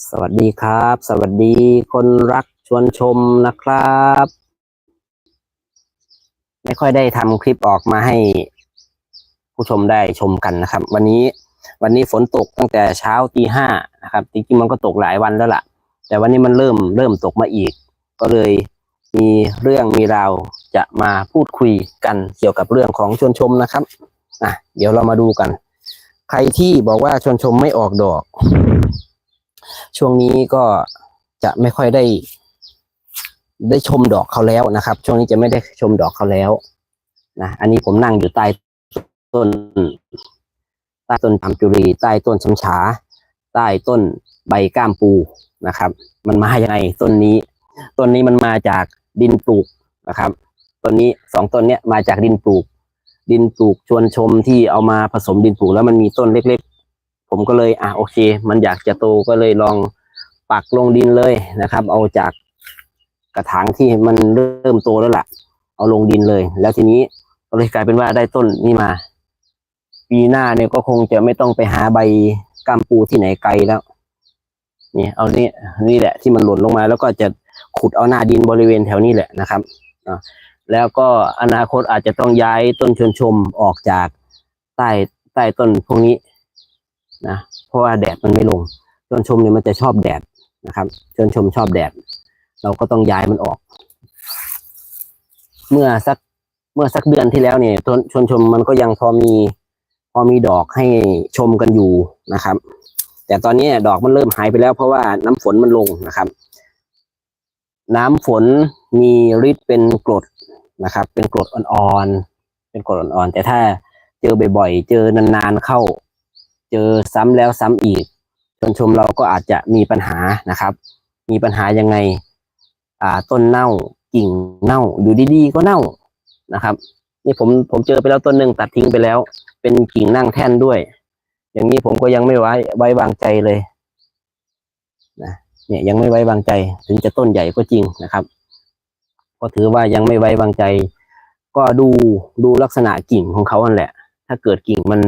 สวัสดีครับ สวัสดีคนรักชวนชมนะครับ ไม่ค่อยได้ทำคลิปออกมาให้ผู้ชมได้ชมกันนะครับ วันนี้วันนี้ฝนตกตั้งแต่เช้าตีห้านะครับจริงๆมันก็ตกหลายวันแล้วล่ะ แต่วันนี้มันเริ่มเริ่มตกมาอีก ก็เลยมีเรื่องมีราวจะมาพูดคุยกันเกี่ยวกับเรื่องของชวนชมนะครับอะเดี๋ยวเรามาดูกัน ใครที่บอกว่าชวนชมไม่ออกดอก ช่วงนี้ก็จะไม่ค่อยได้ ได้ชมดอกเขาแล้วนะครับ ช่วงนี้จะไม่ได้ชมดอกเขาแล้วนะอันนี้ผมนั่งอยู่ใต้ต้นใต้ต้นจามจุรี ใต้ต้นชำฉา ใต้ต้นใบก้ามปูนะครับ มันมาอยังไงต้นนี้ ต้นนี้มันมาจากดินปลูกนะครับต้นนี้สองต้นเนี้ยมาจากดินปลูก ดินปลูกชวนชมที่เอามาผสมดินปลูก แล้วมันมีต้นเล็ก ผมก็เลยอะโอเค มันอยากจะโตก็เลยลองปักลงดินเลยนะครับ เอาจากกระถางที่มันเริ่มโตแล้วล่ะ เอาลงดินเลย แล้วทีนี้ก็เลยกลายเป็นว่าได้ต้นนี้มา ปีหน้าเนี่ยก็คงจะไม่ต้องไปหาใบกัมปูที่ไหนไกลแล้วนี่เอานี่นี่แหละที่มันหล่นลงมา แล้วก็จะขุดเอาหน้าดินบริเวณแถวนี้แหละนะครับแล้วก็อนาคตอาจจะต้องย้ายต้นชวนชมออกจากใต้ใต้ต้นพวกนี้ นะเพราะว่าแดดมันไม่ลงชวนชมเนี่ยมันจะชอบแดดนะครับชวนชมชอบแดด เราก็ต้องย้ายมันออก เมื่อสักเมื่อสักเดือนที่แล้วเนี่ยต้นชวนชมมันก็ยังพอมีพอมีดอกให้ชมกันอยู่นะครับ แต่ตอนนี้ดอกมันเริ่มหายไปแล้ว เพราะว่าน้ำฝนมันลงนะครับ น้ำฝนมีฤทธิ์เป็นกรดนะครับ เป็นกรดอ่อนๆเป็นกรดอ่อนๆแต่ถ้าเจอบ่อยๆ เจอนานๆเข้า เจอซ้ำแล้วซ้ำอีกชนชมเราก็อาจจะมีปัญหานะครับ มีปัญหายังไง อ่า ต้นเน่ากิ่งเน่าอยู่ดีๆก็เน่านะครับ นี่ผมผมเจอไปแล้วต้นหนึ่งตัดทิ้งไปแล้ว เป็นกิ่งนั่งแท่นด้วย อย่างนี้ผมก็ยังไม่ไว้ไว้วางใจเลยนะเนี่ยยังไม่ไว้วางใจ ถึงจะต้นใหญ่ก็จริงนะครับ ก็ถือว่ายังไม่ไว้วางใจ ก็ดูดูลักษณะกิ่งของเขาอันแหละ ถ้าเกิดกิ่งมัน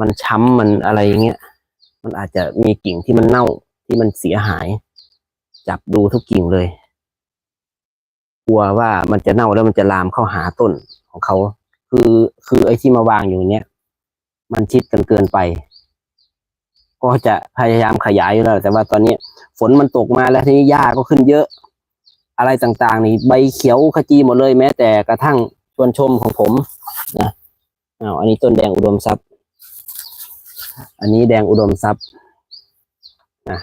มันช้ำมันอะไรอย่างเงี้ย มันอาจจะมีกิ่งที่มันเน่าที่มันเสียหาย จับดูทุกกิ่งเลย กลัวว่ามันจะเน่าแล้วมันจะลามเข้าหาต้นของเขา คือคือไอ้ที่มาวางอยู่เนี้ยมันชิดกันเกินไป ก็จะพยายามขยายอยู่แล้วแต่ว่าตอนนี้ฝนมันตกมาแล้วทีนี้หญ้าก็ขึ้นเยอะ อะไรต่างๆ นี่ใบเขียวขจีหมดเลยแม้แต่กระทั่งชวนชมของผมนะอ้าวอันนี้ต้นแดงอุดมทรัพย์ อันนี้แดงอุดมทรัพย์นะ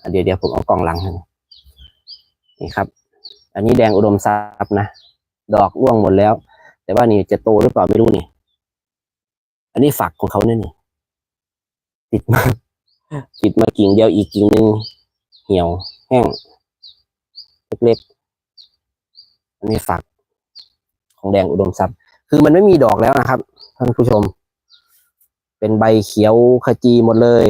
อะเดี๋ยวเดี๋ยวผมเอากล่องหลังให้นี่ครับ อันนี้แดงอุดมทรัพย์นะ ดอกร่วงหมดแล้ว แต่ว่านี่จะโตหรือเปล่าไม่รู้นี่ อันนี้ฝักของเขาเนี่ยนี่ ติดมาติดมากิ่งเดียวอีกกิ่งหนึ่งเหี่ยวแห้งเล็กๆอันนี้ฝักของแดงอุดมทรัพย์ คือมันไม่มีดอกแล้วนะครับท่านผู้ชม เป็นใบเขียวขจีหมดเลย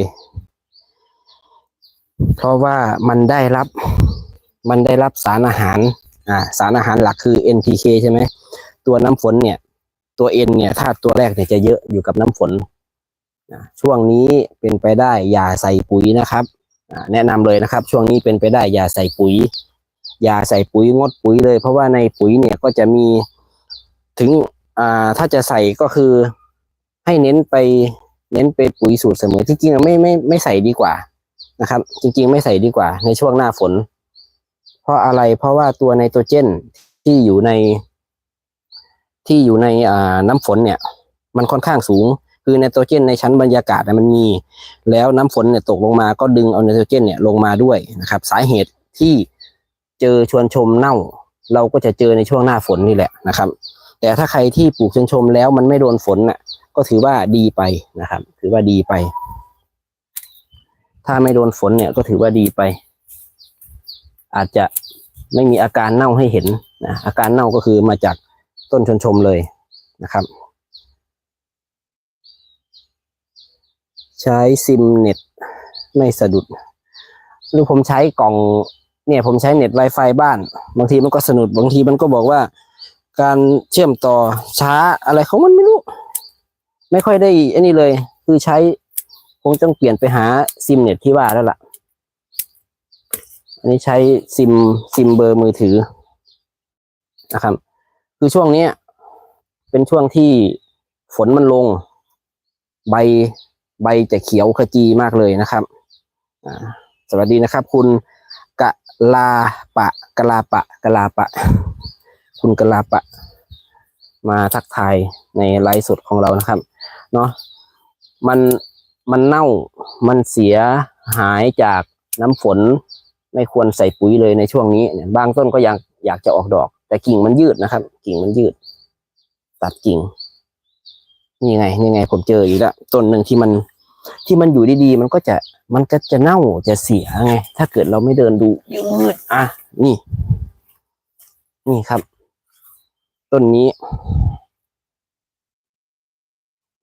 เพราะว่ามันได้รับ มันได้รับสารอาหาร อ่า สารอาหารหลักคือ NPK ใช่ไหม ตัวน้ำฝนเนี่ย ตัว N เนี่ยถ้าตัวแรกเนี่ยจะเยอะอยู่กับน้ำฝนอ่าช่วงนี้เป็นไปได้อย่าใส่ปุ๋ยนะครับแนะนำเลยนะครับ ช่วงนี้เป็นไปได้อย่าใส่ปุ๋ย อย่าใส่ปุ๋ยงดปุ๋ยเลย เพราะว่าในปุ๋ยเนี่ยก็จะมีถึงอ่าถ้าจะใส่ก็คือให้เน้นไป เน้นไปปุ๋ยสูตรเสมอจริงๆไม่ไม่ไม่ใส่ดีกว่านะครับ จริง ๆ ไม่ใส่ดีกว่า ในช่วงหน้าฝน เพราะอะไรเพราะว่าตัวไนโตรเจนที่อยู่ใน ที่อยู่ในอ่าน้ำฝนเนี่ย มันค่อนข้างสูง คือไนโตรเจนในชั้นบรรยากาศมันมี แล้วน้ำฝนเนี่ยตกลงมาก็ดึงเอาไนโตรเจนเนี่ยลงมาด้วยนะครับ สาเหตุที่เจอชวนชมเน่า เราก็จะเจอในช่วงหน้าฝนนี่แหละนะครับ แต่ถ้าใครที่ปลูกชวนชมแล้วมันไม่โดนฝนน่ะ ก็ถือว่าดีไปนะครับ ถือว่าดีไป ถ้าไม่โดนฝนเนี่ยก็ถือว่าดีไป อาจจะไม่มีอาการเน่าให้เห็นนะอาการเน่าก็คือมาจากต้นชนชมเลยนะครับ ใช้ซิมเน็ตไม่สะดุด หรือผมใช้กล่องเนี่ยผมใช้เน็ต Wi-Fi บ้าน บางทีมันก็สนุดบางทีมันก็บอกว่า การเชื่อมต่อช้าอะไรของมันไม่รู้ ไม่ค่อยได้อันนี้เลย คือใช้คงต้องเปลี่ยนไปหาซิมเน็ตที่ว่าแล้วล่ะ อันนี้ใช้ซิมซิมเบอร์มือถือนะครับ คือช่วงนี้เป็นช่วงที่ฝนมันลง ใบใบจะเขียวขจีมากเลยนะครับสวัสดีนะครับ คุณกะลาปะกะลาปะกะลาปะ คุณกะลาปะ มาทักทายในไลฟ์สดของเรานะครับ เนาะมันมันเน่ามันเสียหายจากน้ำฝน ไม่ควรใส่ปุ๋ยเลยในช่วงนี้เนี่ยบางต้นก็ยังอยากจะออกดอก แต่กิ่งมันยืดนะครับ กิ่งมันยืด ตัดกิ่งนี่ไงนี่ไง ผมเจออีกแล้วต้นหนึ่งที่มันที่มันอยู่ดีๆ มันก็จะมันก็จะเน่าจะเสียไง ถ้าเกิดเราไม่เดินดูยืดอะนี่ นี่ครับ ต้นนี้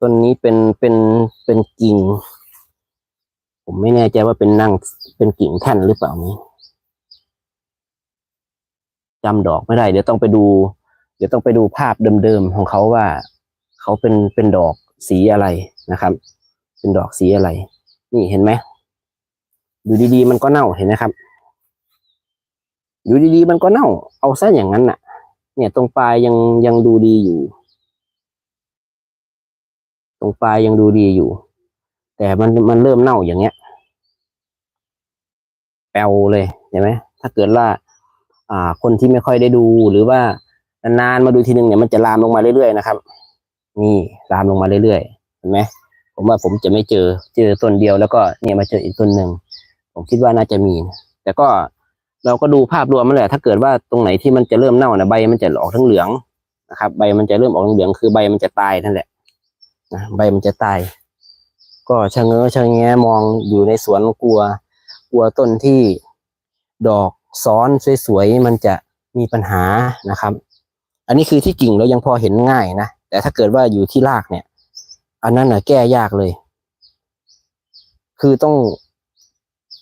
ต้นนี้เป็นเป็นเป็นกิ่ง ผมไม่แน่ใจว่าเป็นนั่งเป็นกิ่งแท่นหรือเปล่านี้จำดอกไม่ได้ เดี๋ยวต้องไปดู เดี๋ยวต้องไปดูภาพเดิมๆของเขาว่า เขาเป็นเป็นดอกสีอะไรนะครับ เป็นดอกสีอะไร นี่เห็นไหมอยู่ดีๆมันก็เน่าเห็นไหมครับ อยู่ดีๆมันก็เน่า เอาซะอย่างนั้นน่ะ เนี่ยตรงปลายยังยังดูดีอยู่ ตรงปลายยังดูดีอยู่ แต่มันมันเริ่มเน่าอย่างเงี้ยแปลวเลยเห็นไหมถ้าเกิดว่า อ่า คนที่ไม่ค่อยได้ดูหรือว่านานๆมาดูทีนึงเนี่ยมันจะลามลงมาเรื่อยๆนะครับ นี่ลามลงมาเรื่อยๆเห็นไหมผมว่าผมจะไม่เจอเจอต้นเดียวแล้วก็เนี่ยมาเจออีกต้นหนึ่งผมคิดว่าน่าจะมี แต่ก็เราก็ดูภาพรวมมันแหละ ถ้าเกิดว่าตรงไหนที่มันจะเริ่มเน่านะใบมันจะออกทั้งเหลืองนะครับ ใบมันจะเริ่มออกเหลืองคือใบมันจะตายนั่นแหละ นะใบมันจะตาย ก็ชะเง้อชะแงมองอยู่ในสวนกลัว กลัวต้นที่ดอกซ้อนสวยๆมันจะมีปัญหานะครับ อันนี้คือที่กิ่งเรายังพอเห็นง่ายนะแต่ถ้าเกิดว่าอยู่ที่รากเนี่ย อันนั้นน่ะแก้ยากเลย คือต้อง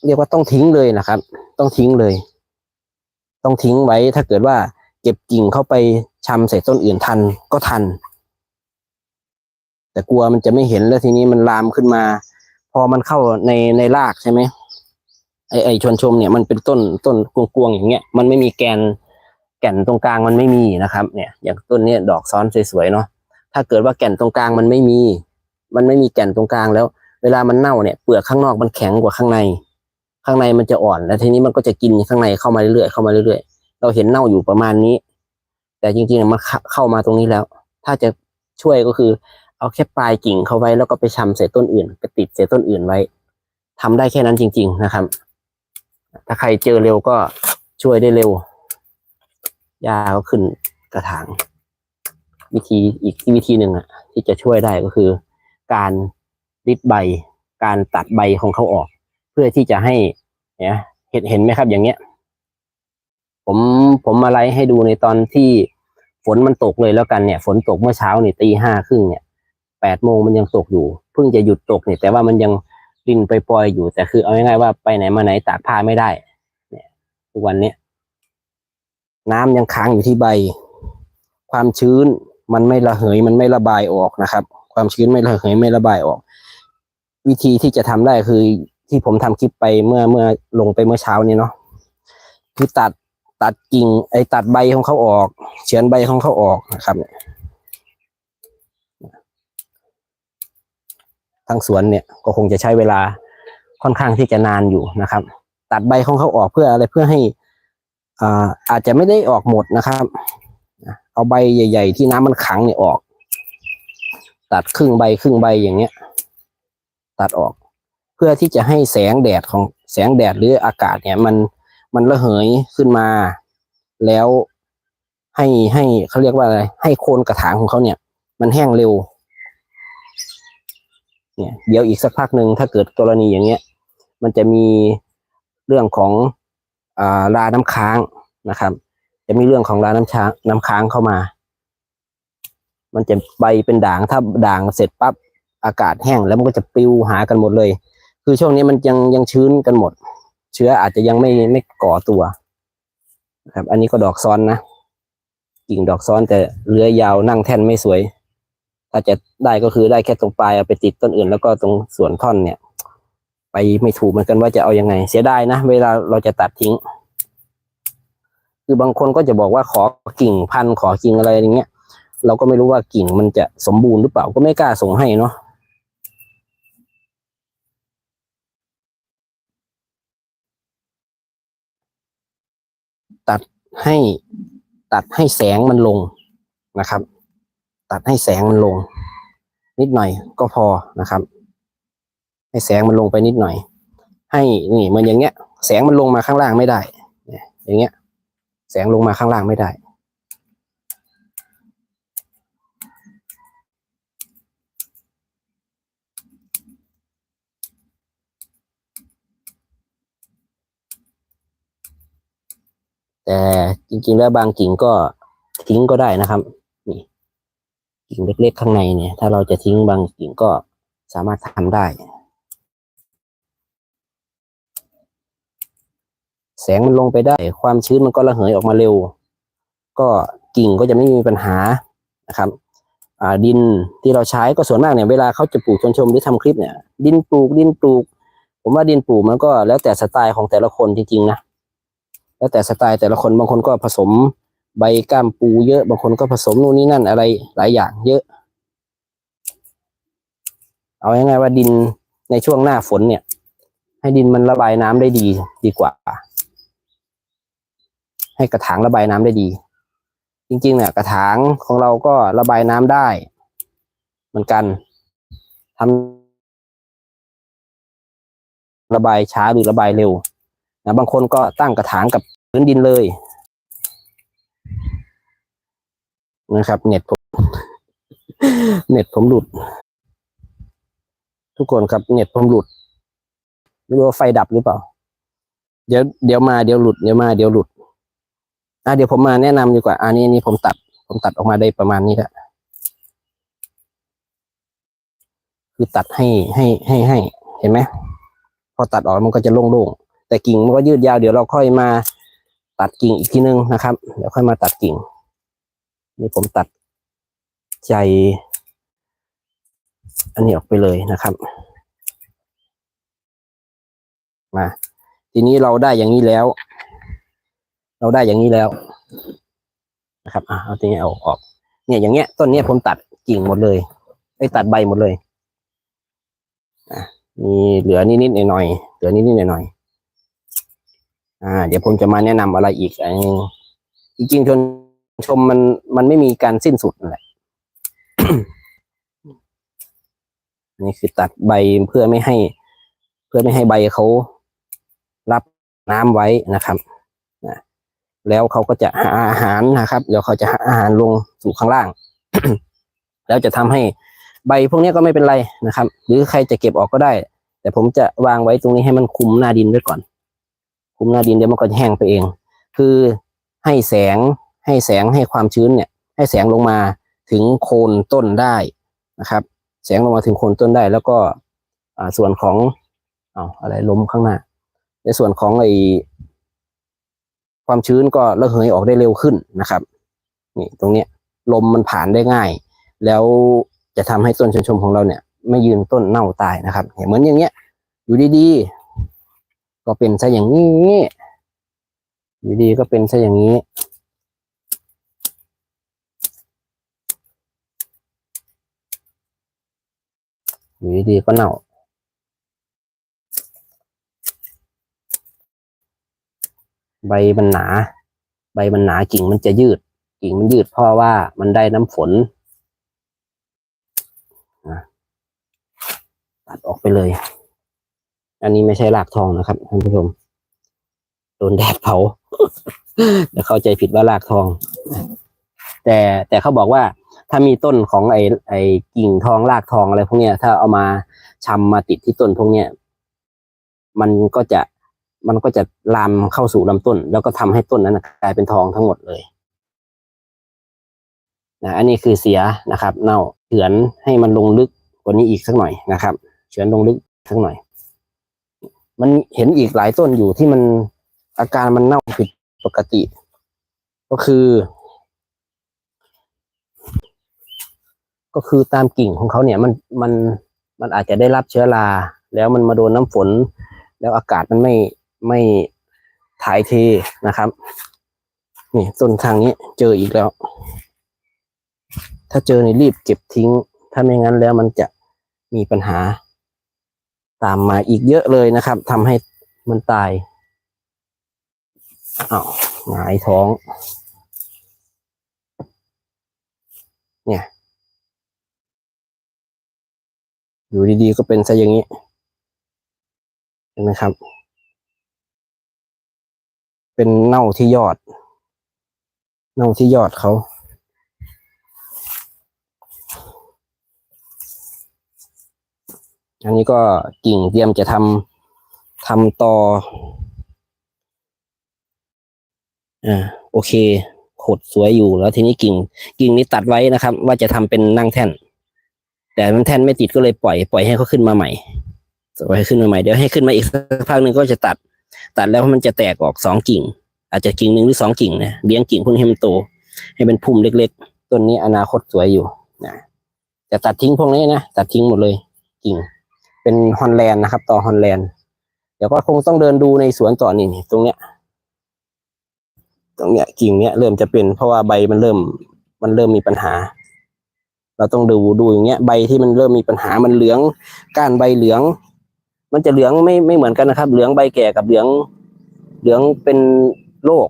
เรียกว่าต้องทิ้งเลยนะครับ ต้องทิ้งเลย ต้องทิ้งไว้ถ้าเกิดว่า เก็บกิ่งเข้าไปชำใส่ต้นอื่นทันก็ทัน แต่กลัวมันจะไม่เห็นแล้วทีนี้มันลามขึ้นมา พอมันเข้าในในรากใช่ไหมไอไอชวนชมเนี่ยมันเป็นต้นต้นกวงๆอย่างเงี้ยมันไม่มีแกนแก่นตรงกลางมันไม่มีนะครับ เนี่ยอย่างต้นเนี้ยดอกซ้อนสวยๆเนาะถ้าเกิดว่าแก่นตรงกลางมันไม่มี มันไม่มีแก่นตรงกลางแล้ว เวลามันเน่าเนี่ยเปลือกข้างนอกมันแข็งกว่าข้างใน ข้างในมันจะอ่อนแล้วทีนี้มันก็จะกินข้างในเข้ามาเรื่อยๆเข้ามาเรื่อยๆ เราเห็นเน่าอยู่ประมาณนี้ แต่จริงๆมันเข้าเข้ามาตรงนี้แล้ว ถ้าจะช่วยก็คือ เอาแค่ปลายกิ่งเขาไว้แล้วก็ไปชำเศษต้นอื่นไปติดเศษต้นอื่นไว้ทำได้แค่นั้นจริง ๆนะครับ ถ้าใครเจอเร็วก็ช่วยได้เร็วยาก็ขึ้นกระถาง วิธีอีกวิธีหนึ่งอะที่จะช่วยได้ก็คือ การริดใบ การตัดใบของเขาออก เพื่อที่จะให้เนี่ยเห็นเห็นไหมครับอย่างเงี้ย ผมผมมาไล่ให้ดูในตอนที่ฝนมันตกเลยแล้วกันเนี่ย ฝนตกเมื่อเช้านี่ตีห้าครึ่งเนี่ย แปดโมงมันยังตกอยู่ เพิ่งจะหยุดตกเนี่ยแต่ว่ามันยังรินไปปล่อยอยู่ แต่คือเอาง่ายๆว่าไปไหนมาไหนตากผ้าไม่ได้ เนี่ยทุกวันเนี้ยน้ำยังค้างอยู่ที่ใบ ความชื้นมันไม่ระเหยมันไม่ระบายออกนะครับ ความชื้นไม่ระเหยไม่ระบายออก วิธีที่จะทำได้คือที่ผมทำคลิปไปเมื่อเมื่อลงไปเมื่อเช้านี้เนาะคือตัดตัดกิ่งไอ้ตัดใบของเขาออก เฉือนใบของเขาออกนะครับ ทางสวนเนี่ยก็คงจะใช้เวลาค่อนข้างที่จะนานอยู่นะครับ ตัดใบของเขาออกเพื่ออะไรเพื่อให้อ่าอาจจะไม่ได้ออกหมดนะครับ เอาใบใหญ่ ๆ ที่น้ำมันขังเนี่ยออก ตัดครึ่งใบครึ่งใบอย่างเงี้ย ตัดออก เพื่อที่จะให้แสงแดดของแสงแดดหรืออากาศเนี่ยมันมันระเหยขึ้นมา แล้วให้ให้เขาเรียกว่าอะไรให้โคนกระถางของเขาเนี่ย มันแห้งเร็ว เนี่ยเดี๋ยวอีกสักพักหนึ่งถ้าเกิดกรณีอย่างเงี้ย มันจะมีเรื่องของอ่าราน้ำค้างนะครับ จะมีเรื่องของราน้ำช้างน้ำค้างเข้ามา มันจะใบเป็นด่างถ้าด่างเสร็จปั๊บอากาศแห้งแล้วมันก็จะปลิวหากันหมดเลย คือช่วงนี้มันยังยังชื้นกันหมด เชื้ออาจจะยังไม่ไม่ก่อตัวครับ อันนี้ก็ดอกซ้อนนะกิ่งดอกซ้อนแต่เลื้อยยาวนั่งแท่นไม่สวย ถ้าจะได้ก็คือได้แค่ตรงปลายเอาไปติดต้นอื่น แล้วก็ตรงส่วนท่อนเนี่ย ไปไม่ถูกเหมือนกันว่าจะเอายังไง เสียดายนะ เวลาเราจะตัดทิ้ง คือบางคนก็จะบอกว่าขอกิ่งพันขอกิ่งอะไรอย่างเงี้ย เราก็ไม่รู้ว่ากิ่งมันจะสมบูรณ์หรือเปล่าก็ไม่กล้าส่งให้เนาะตัดให้ตัดให้แสงมันลงนะครับ ตัดให้แสงมันลง นิดหน่อยก็พอนะครับ ให้แสงมันลงไปนิดหน่อย ให้นี่เหมือนอย่างเงี้ย แสงมันลงมาข้างล่างไม่ได้อย่างเงี้ย แสงลงมาข้างล่างไม่ได้แต่จริงๆแล้วบางกิ่งก็ทิ้งก็ได้นะครับ นี่ กิ่งเล็กๆ ข้างในเนี่ย ถ้าเราจะทิ้งบางกิ่งก็สามารถทำได้ แสงมันลงไปได้ ความชื้นมันก็ระเหยออกมาเร็ว ก็กิ่งก็จะไม่มีปัญหานะครับดินที่เราใช้ก็ส่วนมากเนี่ยเวลาเขาจะปลูกชวนชมหรือทำคลิปเนี่ย ดินปลูกดินปลูก ผมว่าดินปลูกมันก็แล้วแต่สไตล์ของแต่ละคนจริงๆนะแล้วแต่สไตล์แต่ละคนบางคนก็ผสม ใบก้ามปูเยอะ บางคนก็ผสมนู่นนี่นั่นอะไรหลายอย่างเยอะ เอาง่ายๆว่าดินในช่วงหน้าฝนเนี่ย ให้ดินมันระบายน้ำได้ดีดีกว่า ให้กระถางระบายน้ำได้ดี จริง ๆ เนี่ย กระถางของเราก็ระบายน้ำได้ เหมือนกันทำระบายช้าหรือระบายเร็วนะบางคนก็ตั้งกระถางกับพื้นดินเลย นะครับ เน็ตผม เน็ตผมหลุด ทุกคนครับ เน็ตผมหลุด ไม่รู้ว่าไฟดับหรือเปล่า เดี๋ยวเดี๋ยวมาเดี๋ยวหลุดเดี๋ยวมาเดี๋ยวหลุด อะเดี๋ยวผมมาแนะนำดีกว่า อันนี้นี่ผมตัด ผมตัดออกมาได้ประมาณนี้แหละคือตัดให้ให้ให้ให้ เห็นไหมพอตัดออกมันก็จะโล่งๆแต่กิ่งมันก็ยืดยาวเดี๋ยวเราค่อยมาตัดกิ่งอีกทีนึงนะครับ เดี๋ยวค่อยมาตัดกิ่ง นี่ผมตัดใจ อันนี้ออกไปเลยนะครับ มา ทีนี้เราได้อย่างนี้แล้ว เราได้อย่างนี้แล้วนะครับอะเอาทีนี้เอาออก เนี่ยอย่างเงี้ย ต้นเนี้ยผมตัดกิ่งหมดเลยไอ้ตัดใบหมดเลยอะมีเหลือนิดๆหน่อยๆเหลือนิดๆหน่อยๆอ่า เดี๋ยวผมจะมาแนะนำอะไรอีกอันจริงๆชน ชมมันมันไม่มีการสิ้นสุดนั่นแหละนี่คือตัดใบเพื่อไม่ให้ เพื่อไม่ให้ใบเขารับน้ำไว้นะครับแล้วเขาก็จะหาอาหารนะครับเดี๋ยวเขาจะหาอาหารลงสู่ข้างล่าง แล้วจะทำให้ใบพวกนี้ก็ไม่เป็นไรนะครับ หรือใครจะเก็บออกก็ได้ แต่ผมจะวางไว้ตรงนี้ให้มันคุมหน้าดินไว้ก่อน คุมหน้าดินเดี๋ยวมันก็จะแห้งไปเอง คือให้แสง ให้แสงให้ความชื้นเนี่ย ให้แสงลงมาถึงโคนต้นได้นะครับ แสงลงมาถึงโคนต้นได้ แล้วก็ส่วนของเอาอะไรล้มข้างหน้า ในส่วนของไอความชื้นก็ระเหยออกได้เร็วขึ้นนะครับนี่ตรงเนี้ยลมมันผ่านได้ง่าย แล้วจะทำให้ต้นชนชมของเราเนี่ย ไม่ยืนต้นเน่าตายนะครับเห็นเหมือนอย่างเงี้ย อยู่ดีๆก็เป็นซะอย่างนี้อยู่ดีก็เป็นซะอย่างนี้ อยู่ดีๆก็เน่า ใบมันหนา ใบมันหนากิ่งมันจะยืด กิ่งมันยืดเพราะว่ามันได้น้ำฝนตัดออกไปเลย อันนี้ไม่ใช่รากทองนะครับท่านผู้ชม โดนแดดเผาเดี๋ยวเข้าใจผิดว่ารากทอง แต่แต่เขาบอกว่า ถ้ามีต้นของไอ้ไอ้กิ่งทองรากทองอะไรพวกเนี้ย ถ้าเอามาชำมาติดที่ต้นพวกเนี้ยมันก็จะมันก็จะลามเข้าสู่ลำต้น แล้วก็ทำให้ต้นนั้นกลายเป็นทองทั้งหมดเลยนะอันนี้คือเสียนะครับ เน่าเฉือนให้มันลงลึกกว่านี้อีกสักหน่อยนะครับเฉือนลงลึกสักหน่อย มันเห็นอีกหลายต้นอยู่ที่มันอาการมันเน่าผิดปกติ ก็คือ ก็คือตามกิ่งของเขาเนี่ยมันมันมันอาจจะได้รับเชื้อรา แล้วมันมาโดนน้ำฝน แล้วอากาศมันไม่ไม่ถ่ายเทนะครับ นี่ต้นทางนี้เจออีกแล้ว ถ้าเจอในรีบเก็บทิ้ง ถ้าไม่งั้นแล้วมันจะมีปัญหา ตามมาอีกเยอะเลยนะครับทำให้มันตายอ้าวหงายท้อง เนี่ย อยู่ดีๆก็เป็นซะอย่างนี้ เห็นไหมครับ เป็นเน่าที่ยอด เน่าที่ยอดเขาอันนี้ก็กิ่งเตรียมจะทำทำต่อ อ่า โอเค ขดสวยอยู่แล้วทีนี้กิ่ง กิ่งนี้ตัดไว้นะครับ ว่าจะทำเป็นนั่งแท่น แต่มันแท่นไม่ติดก็เลยปล่อยปล่อยให้เขาขึ้นมาใหม่ปล่อยให้ขึ้นมาใหม่เดี๋ยวให้ขึ้นมาอีกสักพักหนึ่งก็จะตัด ตัดแล้วมันจะแตกออกสองกิ่ง อาจจะกิ่งหนึ่งหรือสองกิ่งนะเลี้ยงกิ่งพวกนี้ให้มันโต ให้เป็นพุ่มเล็กๆต้นนี้อนาคตสวยอยู่นะจะตัดทิ้งพวกนี้นะตัดทิ้งหมดเลยกิ่ง เป็นฮอนแลนด์นะครับ ต่อฮอนแลนด์เดี๋ยวก็คงต้องเดินดูในสวนต่อนี่นี่ตรงเนี้ยตรงเนี้ยกิ่งเนี้ยเริ่มจะเป็นเพราะว่าใบมันเริ่ม มันเริ่มมีปัญหา เราต้องดูดูอย่างเงี้ยใบที่มันเริ่มมีปัญหามันเหลือง ก้านใบเหลือง มันจะเหลืองไม่ไม่เหมือนกันนะครับ เหลืองใบแก่กับเหลือง เหลืองเป็นโรค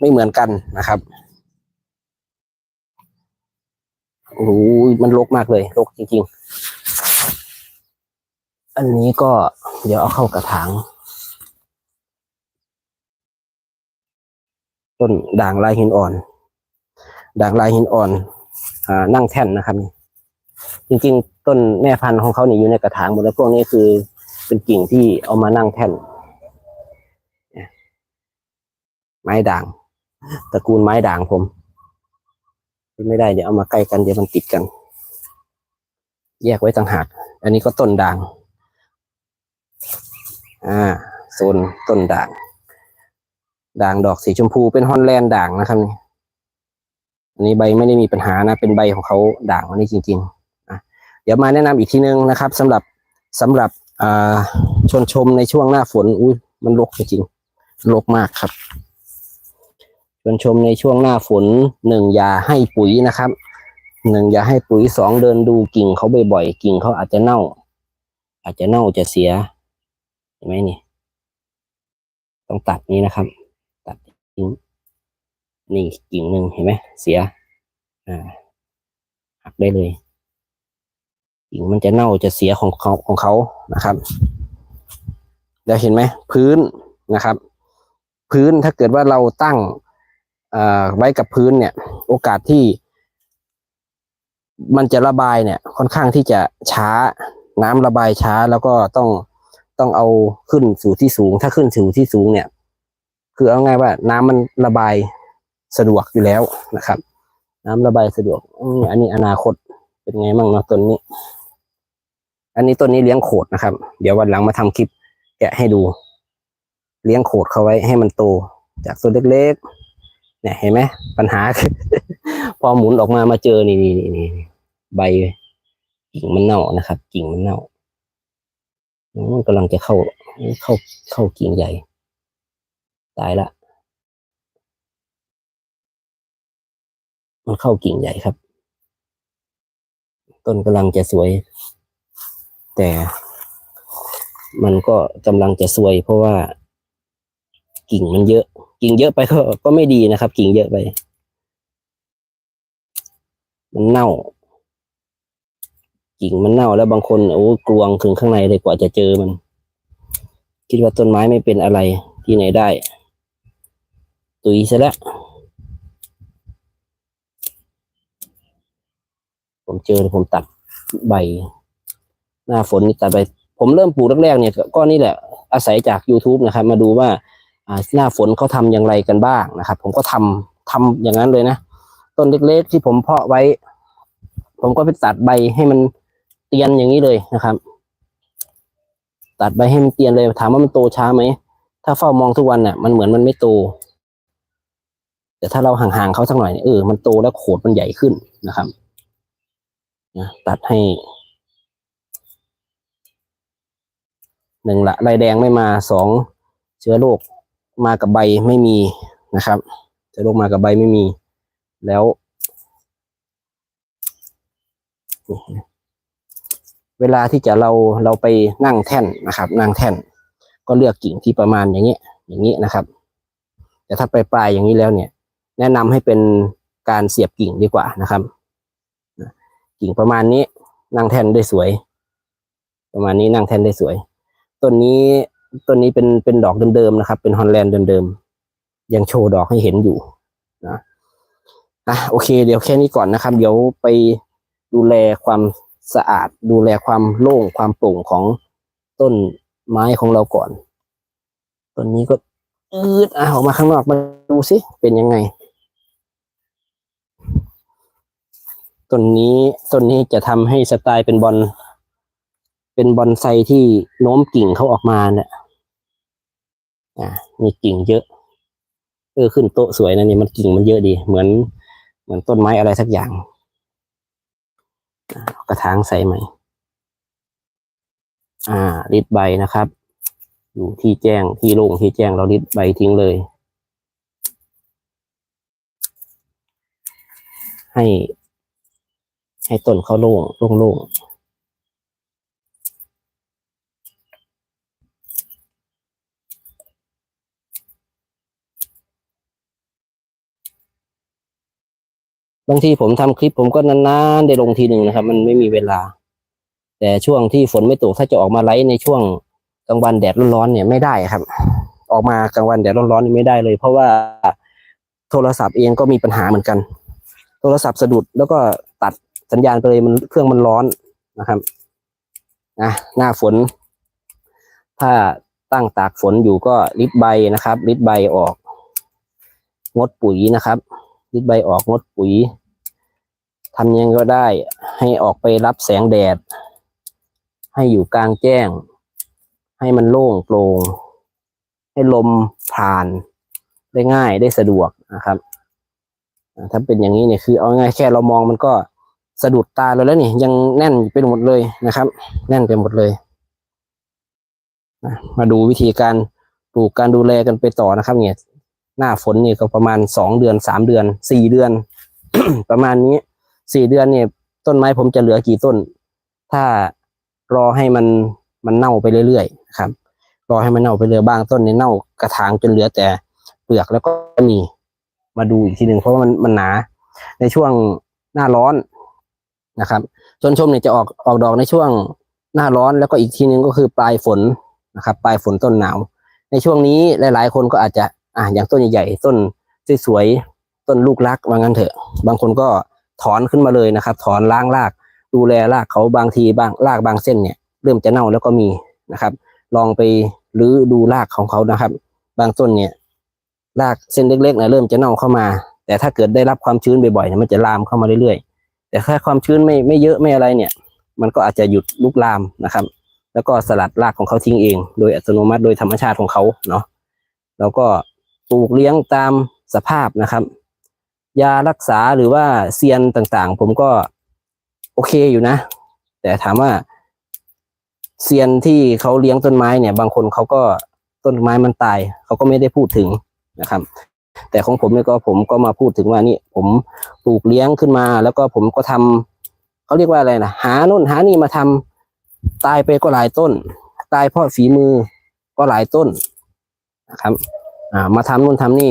ไม่เหมือนกันนะครับโอ้โหมันรกมากเลยรกจริง ๆ อันนี้ก็เดี๋ยวเอาเข้ากระถางต้นด่างลายหินอ่อน ด่างลายหินอ่อน นั่งแท่นนะครับนี่จริงๆ ต้นแม่พันธุ์ของเขาเนี่ยอยู่ในกระถางหมดแล้วพวกนี้คือเป็นกิ่งที่เอามานั่งแท่น ไม้ด่าง ตระกูลไม้ด่างผมไม่ได้เดี๋ยวเอามาใกล้กันเดี๋ยวมันติดกัน แยกไว้ต่างหากอันนี้ก็ต้นด่าง อ่าโซนต้นด่าง ด่างดอกสีชมพูเป็นฮอนแลนด์ด่างนะครับนี่ อันนี้ใบไม่ได้มีปัญหานะ เป็นใบของเขาด่างอันนี้จริงๆนะเดี๋ยวมาแนะนำอีกทีนึงนะครับสำหรับสำหรับอ่าชนชมในช่วงหน้าฝนอุ้ยมันรกจริงรกมากครับชนชมในช่วงหน้าฝนหนึ่งอย่าให้ปุ๋ยนะครับหนึ่งอย่าให้ปุ๋ยสองเดินดูกิ่งเขาบ่อยๆกิ่งเขาอาจจะเน่า อาจจะเน่าจะเสียเห็นไหมนี่ ต้องตัดนี้นะครับ ตัดทิ้ง นี่กิ่งหนึ่งเห็นไหมเสีย อ่า หักได้เลย กิ่งมันจะเน่าจะเสียของเขาของเขานะครับแล้วเห็นไหมพื้นนะครับ พื้นถ้าเกิดว่าเราตั้งไว้กับพื้นเนี่ย โอกาสที่ มันจะระบายเนี่ย ค่อนข้างที่จะช้า น้ำระบายช้าแล้วก็ต้องต้องเอาขึ้นสู่ที่สูง ถ้าขึ้นสู่ที่สูงเนี่ย คือเอาง่ายว่าน้ำมันระบาย สะดวกอยู่แล้วนะครับ น้ำระบายสะดวกอันนี้อนาคตเป็นไงบ้างเนาะต้นนี้ อันนี้ต้นนี้เลี้ยงโขดนะครับ เดี๋ยววันหลังมาทำคลิป แกะให้ดู เลี้ยงโขดเขาไว้ให้มันโต จากต้นเล็กๆ เนี่ยเห็นไหมปัญหา พอหมุนออกมามาเจอนี่นี่นี่ใบกิ่งมันเน่านะครับ กิ่งมันเน่าอืมกำลังจะเข้าเข้าเข้ากิ่งใหญ่ ตายละ มันเข้ากิ่งใหญ่ครับ ต้นกำลังจะสวย แต่มันก็กำลังจะสวย เพราะว่า กิ่งมันเยอะ กิ่งเยอะไปก็ก็ไม่ดีนะครับ กิ่งเยอะไป มันเน่า กิ่งมันเน่าแล้วบางคนโอ้กลวงถึงข้างในเลยกว่าจะเจอมัน คิดว่าต้นไม้ไม่เป็นอะไรที่ไหนได้ ตุยซะแล้ว ผมเจอผมตัดใบ หน้าฝนนี่ตัดใบผมเริ่มปลูกแรกๆเนี่ยก็นี่แหละอาศัยจาก YouTube นะครับ มาดูว่าอ่าหน้าฝนเขาทำอย่างไรกันบ้างนะครับ ผมก็ทำทำอย่างนั้นเลยนะ ต้นเล็กๆที่ผมเพาะไว้ ผมก็ไปตัดใบให้มันเตียนอย่างนี้เลยนะครับ ตัดใบให้มันเตียนเลยถามว่ามันโตช้าไหมถ้าเฝ้ามองทุกวันเนี่ยมันเหมือนมันไม่โต แต่ถ้าเราห่างๆเขาสักหน่อยเนี่ยเออมันโตแล้วโขดมันใหญ่ขึ้นนะครับ นะตัดให้หนึ่งละลายแดงไม่มาสองเชื้อโรคมากับใบไม่มีนะครับเชื้อโรคมากับใบไม่มี แล้ว เวลาที่จะเราเราไปนั่งแท่นนะครับ นั่งแท่น ก็เลือกกิ่งที่ประมาณอย่างเงี้ยอย่างนี้นะครับ แต่ถ้าไปปลายอย่างนี้แล้วเนี่ย แนะนำให้เป็นการเสียบกิ่งดีกว่านะครับ กิ่งประมาณนี้นั่งแท่นได้สวย ประมาณนี้นั่งแท่นได้สวย ต้นนี้ต้นนี้เป็นเป็นดอกเดิมๆนะครับ เป็นฮอลแลนด์เดิมๆยังโชว์ดอกให้เห็นอยู่นะอะโอเค เดี๋ยวแค่นี้ก่อนนะครับ เดี๋ยวไปดูแลความสะอาด ดูแลความโล่งความโปร่งของต้นไม้ของเราก่อน ต้นนี้ก็อืดอะออกมาข้างนอกมาดูสิเป็นยังไง ต้นนี้ต้นนี้จะทำให้สไตล์เป็นบอลเป็นบอนไซที่โน้มกิ่งเขาออกมาเนี่ยอ่ามีกิ่งเยอะ เออขึ้นโต๊ะสวยนะนี่มันกิ่งมันเยอะดี เหมือน เหมือนต้นไม้อะไรสักอย่างกระถางใส่ใหม่ อ่าริดใบนะครับ อยู่ที่แจ้งที่โล่งที่แจ้งเราริดใบทิ้งเลย ให้ ให้ต้นเขาโล่งโล่งโล่งบางทีผมทำคลิปผมก็นานๆได้ลงทีหนึ่งนะครับ มันไม่มีเวลา แต่ช่วงที่ฝนไม่ตกถ้าจะออกมาไลฟ์ในช่วงกลางวันแดดร้อนๆเนี่ยไม่ได้ครับ ออกมากลางวันแดดร้อนๆไม่ได้เลย เพราะว่าโทรศัพท์เองก็มีปัญหาเหมือนกัน โทรศัพท์สะดุดแล้วก็ตัด สัญญาณไปเลยมันเครื่องมันร้อนนะครับนะหน้าฝน ถ้าตั้งตากฝนอยู่ก็ริดใบนะครับริดใบออก งดปุ๋ยนะครับริดใบออกงดปุ๋ยทำยังก็ได้ให้ออกไปรับแสงแดด ให้อยู่กลางแจ้ง ให้มันโล่งโปร่งให้ลมผ่านได้ง่ายได้สะดวกนะครับ ถ้าเป็นอย่างนี้เนี่ยคือเอาง่ายแค่เรามองมันก็ สะดุดตาเราแล้วนี่ยังแน่นไปหมดเลยนะครับ แน่นไปหมดเลย มาดูวิธีการปลูกการดูแลกันไปต่อนะครับ เนี่ย หน้าฝนนี่ก็ประมาณสองเดือนสามเดือนสี่เดือน ประมาณนี้สี่เดือนเนี่ยต้นไม้ผมจะเหลือกี่ต้น ถ้ารอให้มันมันเน่าไปเรื่อยๆนะครับรอให้มันเน่าไปเรื่อยบางต้นเนี่ยเน่ากระถางจนเหลือแต่เปลือกแล้วก็มีมาดูอีกทีหนึ่งเพราะว่ามันมันหนา ในช่วงหน้าร้อน นะครับชนชมเนี่ยจะออกออกดอกในช่วงหน้าร้อนแล้วก็อีกทีหนึ่งก็คือปลายฝนนะครับ ปลายฝนต้นหนาว ในช่วงนี้หลาย ๆ คนก็อาจจะอะอย่างต้นใหญ่ๆต้นสวยๆต้นลูกรักว่างั้นเถอะ บางคนก็ถอนขึ้นมาเลยนะครับ ถอนล้างราก ดูแลรากเขาบางทีบางรากบางเส้นเนี่ย เริ่มจะเน่าแล้วก็มีนะครับ ลองไปรื้อดูรากของเขานะครับ บางต้นเนี่ยรากเส้นเล็กๆนะเริ่มจะเน่าเข้ามา แต่ถ้าเกิดได้รับความชื้นบ่อยๆเนี่ยมันจะลามเข้ามาเรื่อยๆ แต่ถ้าความชื้นไม่ไม่เยอะไม่อะไรเนี่ย มันก็อาจจะหยุดลุกลามนะครับ แล้วก็สลัดรากของเขาทิ้งเอง โดยอัตโนมัติโดยธรรมชาติของเขาเนาะแล้วก็ปลูกเลี้ยงตามสภาพนะครับ ยารักษาหรือว่าเซียนต่างๆ ผมก็โอเคอยู่นะ แต่ถามว่าเซียนที่เขาเลี้ยงต้นไม้เนี่ย บางคนเขาก็ต้นไม้มันตายเขาก็ไม่ได้พูดถึงนะครับ แต่ของผมเนี่ยก็ผมก็มาพูดถึงว่านี่ผมปลูกเลี้ยงขึ้นมา แล้วก็ผมก็ทำเขาเรียกว่าอะไรนะหาโน่นหานี่มาทำตายไปก็หลายต้น ตายเพราะฝีมือก็หลายต้นนะครับอ่ามาทำนู่นทำนี่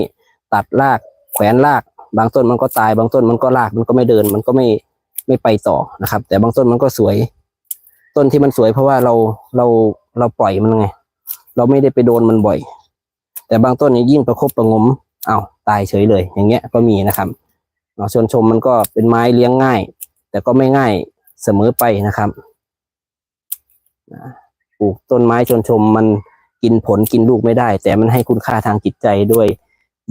ตัดรากแขวนราก บางต้นมันก็ตาย บางต้นมันก็รากมันก็ไม่เดิน มันก็ไม่ไม่ไปต่อนะครับ แต่บางต้นมันก็สวย ต้นที่มันสวยเพราะว่าเราเราเราปล่อยมันไง เราไม่ได้ไปโดนมันบ่อย แต่บางต้นนี่ยิ่งประคบประงม อ้าวตายเฉยเลย อย่างเงี้ยก็มีนะครับเนาะชวนชมมันก็เป็นไม้เลี้ยงง่าย แต่ก็ไม่ง่ายเสมอไปนะครับปลูกต้นไม้ชวนชมมันกินผลกินลูกไม่ได้ แต่มันให้คุณค่าทางจิตใจด้วย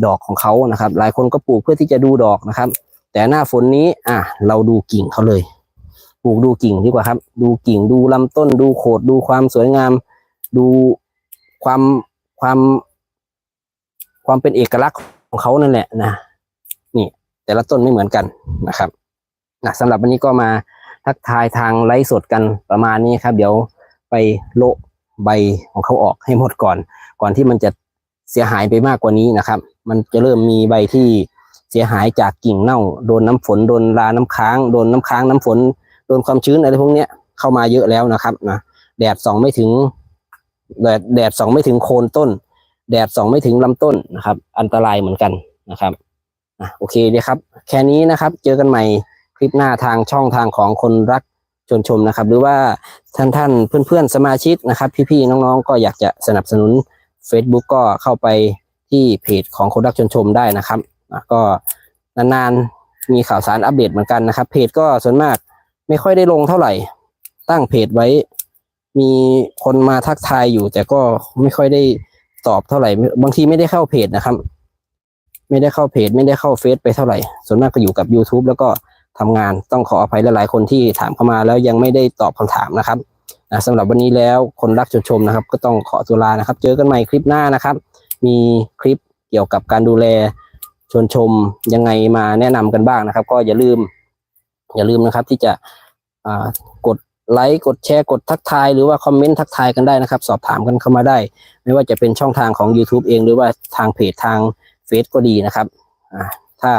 ดอกของเขานะครับ หลายคนก็ปลูกเพื่อที่จะดูดอกนะครับ แต่หน้าฝนนี้อะเราดูกิ่งเขาเลยปลูกดูกิ่งดีกว่าครับ ดูกิ่งดูลำต้น ดูโขดดูความสวยงาม ดูความความ ความเป็นเอกลักษณ์ของเขานั่นแหละนะนี่แต่ละต้นไม่เหมือนกันนะครับนะสำหรับวันนี้ก็มาทักทายทางไลฟ์สดกันประมาณนี้ครับ เดี๋ยวไปโละใบของเขาออกให้หมดก่อน ก่อนที่มันจะเสียหายไปมากกว่านี้นะครับ มันจะเริ่มมีใบที่เสียหายจากกิ่งเน่า โดนน้ำฝนโดนลาน้ำค้างโดนน้ำค้างน้ำฝน โดนความชื้นอะไรพวกเนี้ยเข้ามาเยอะแล้วนะครับนะแดดส่องไม่ถึงแดดแดดส่องไม่ถึงโคนต้น แดดส่องไม่ถึงลำต้นนะครับ อันตรายเหมือนกันนะครับอะโอเคเลยครับ แค่นี้นะครับ เจอกันใหม่คลิปหน้าทางช่องทางของคนรักชวนชมนะครับ หรือว่าท่านท่านเพื่อนเพื่อนๆ สมาชิกนะครับ พี่ๆน้องๆ ก็อยากจะสนับสนุน Facebook ก็เข้าไปที่เพจของคนรักชวนชมได้นะครับก็นานๆมีข่าวสารอัปเดตเหมือนกันนะครับ เพจก็ส่วนมากไม่ค่อยได้ลงเท่าไหร่ ตั้งเพจไว้ มีคนมาทักทายอยู่ แต่ก็ไม่ค่อยได้ ตอบเท่าไหร่ บางทีไม่ได้เข้าเพจนะครับ ไม่ได้เข้าเพจ ไม่ได้เข้าเฟซไปเท่าไหร่ ส่วนมากก็อยู่กับ YouTube แล้วก็ทำงานต้องขออภัยหลายๆคนที่ถามเข้ามาแล้วยังไม่ได้ตอบคำถามนะครับนะสำหรับวันนี้แล้วคนรักชมนะครับ ก็ต้องขอตัวลานะครับ เจอกันใหม่คลิปหน้านะครับ มีคลิปเกี่ยวกับการดูแลชวนชมยังไงมาแนะนำกันบ้างนะครับ ก็อย่าลืม อย่าลืมนะครับที่จะกด ไลค์กดแชร์กดทักทายหรือว่าคอมเมนต์ทักทายกันได้นะครับ สอบถามกันเข้ามาได้ ไม่ว่าจะเป็นช่องทางของ YouTube เอง หรือว่าทางเพจทางเฟซก็ดีนะครับอ่าถ้า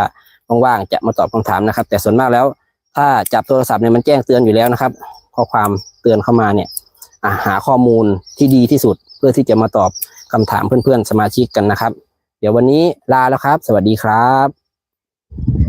ว่างๆจะมาตอบคำถามนะครับ แต่ส่วนมากแล้ว ถ้าจับโทรศัพท์เนี่ยมันแจ้งเตือนอยู่แล้วนะครับข้อความเตือนเข้ามาเนี่ยอ่าหาข้อมูลที่ดีที่สุดเพื่อที่จะมาตอบคำถามเพื่อนๆสมาชิกกันนะครับ เดี๋ยววันนี้ลาแล้วครับ สวัสดีครับ